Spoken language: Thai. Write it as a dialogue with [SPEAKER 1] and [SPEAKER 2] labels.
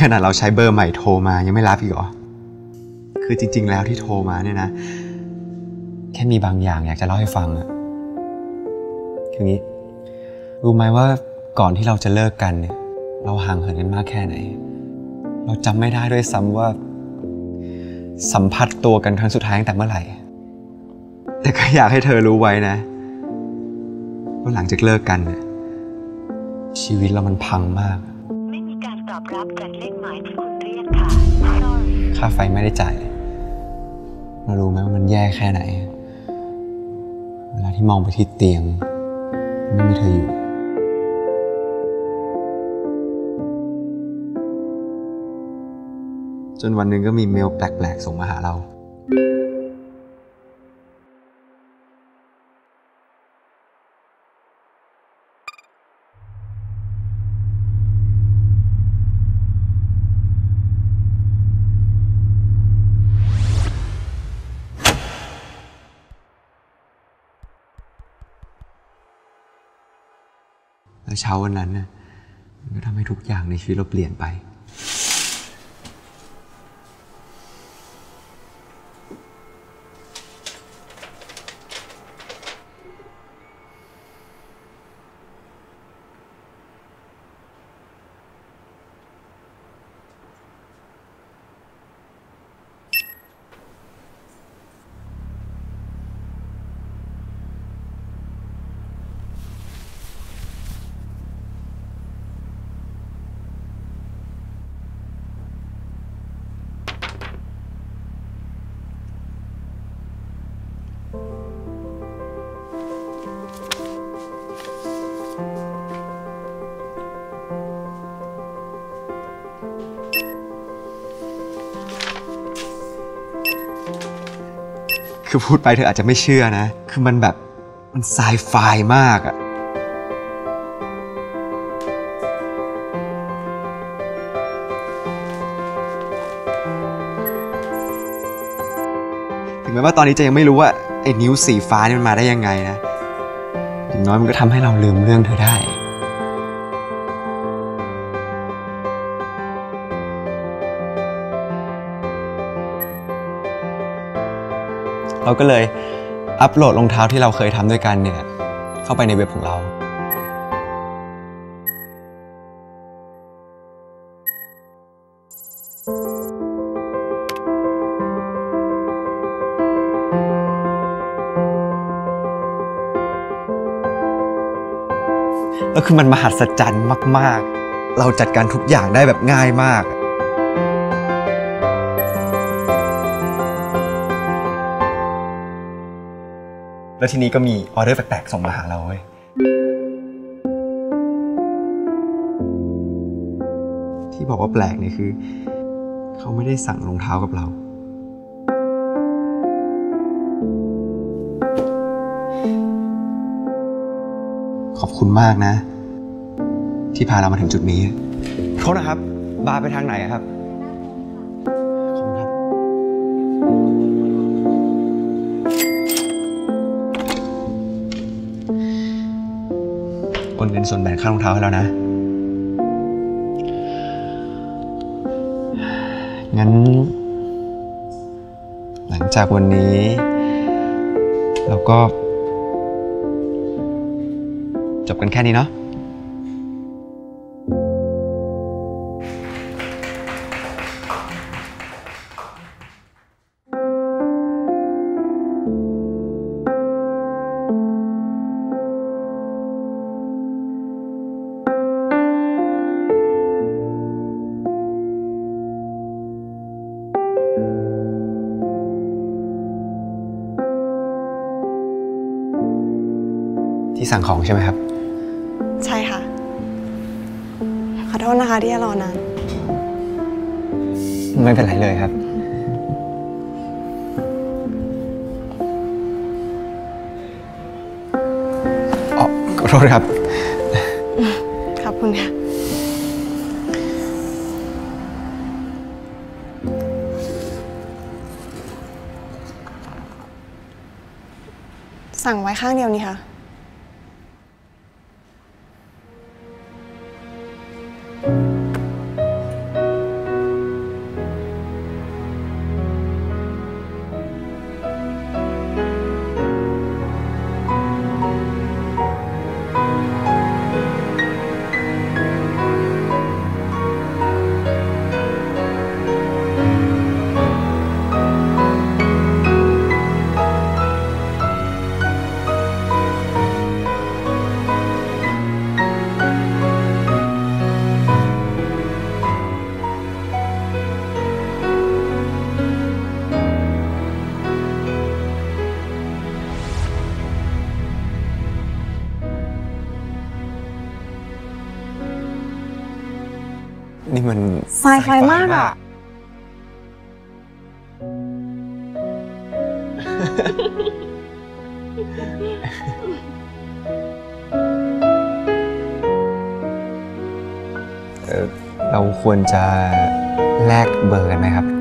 [SPEAKER 1] ขนาดเราใช้เบอร์ใหม่โทรมายังไม่รับอีกเหรอ คือจริง ๆ แล้วที่โทรมาเนี่ยนะ แค่มีบางอย่างอยากจะเล่าให้ฟังอะคืองี้ รู้ไหมว่าก่อนที่เราจะเลิกกันเนี่ย เราห่างเหินกันมากแค่ไหน เราจำไม่ได้ด้วยซ้ำว่า สัมผัสตัวกันครั้งสุดท้ายตั้งแต่เมื่อไหร่ แต่ก็อยากให้เธอรู้ไว้นะว่าหลังจากเลิกกันเนี่ยชีวิตเรามันพังมาก
[SPEAKER 2] ตอบรับจากเลขหมายที่คุณเรียกค่ะ Sorry
[SPEAKER 1] ค่าไฟไม่ได้จ่ายเลยเรารู้ไหมว่ามันแย่แค่ไหน เวลาที่มองไปที่เตียง ไม่มีเธออยู่จนวันหนึ่งก็มีเมลแปลกๆส่งมาหาเรา แล้วเช้าวันนั้นน่ะมันก็ทำให้ทุกอย่างในชีวิตเราเปลี่ยนไป คือพูดไปเธออาจจะไม่เชื่อนะ คือมันแบบมันไซไฟมากอะถึงแม้ว่าตอนนี้จะยังไม่รู้ว่าไอ้นิ้วสีฟ้านี่มันมาได้ยังไงนะ อย่างน้อยมันก็ทำให้เราลืมเรื่องเธอได้ เราก็เลยอัปโหลดรองเท้าที่เราเคยทำด้วยกันเนี่ยเข้าไปในเว็บของเราแล้วคือมันมหัศจรรย์มาก ๆ เราจัดการทุกอย่างได้แบบง่ายมาก แล้วทีนี้ก็มีออเดอร์แปลกๆส่งมาหาเราเว้ยที่บอกว่าแปลกเนี่ยคือ เขาไม่ได้สั่งรองเท้ากับเรา ขอบคุณมากนะ ที่พาเรามาถึงจุดนี้โทษนะครับ บาร์ไปทางไหนครับ นเงินส่วนแบ่งค่ารองเท้าให้แล้วนะ งั้น หลังจากวันนี้ เราก็ จบกันแค่นี้เนาะ ที่สั่งของใช่ไหมครับ
[SPEAKER 3] ใช่ค่ะ ขอโทษนะคะที่จะรอนาน
[SPEAKER 1] ไม่เป็นไรเลยครับ อ๋อขอโทษครับ
[SPEAKER 3] ขอบคุณค่ะสั่งไว้ข้างเดียวนี่ค่ะ ไซไฟมากอะ
[SPEAKER 1] เออเราควรจะแลกเบอร์กันไหมครับ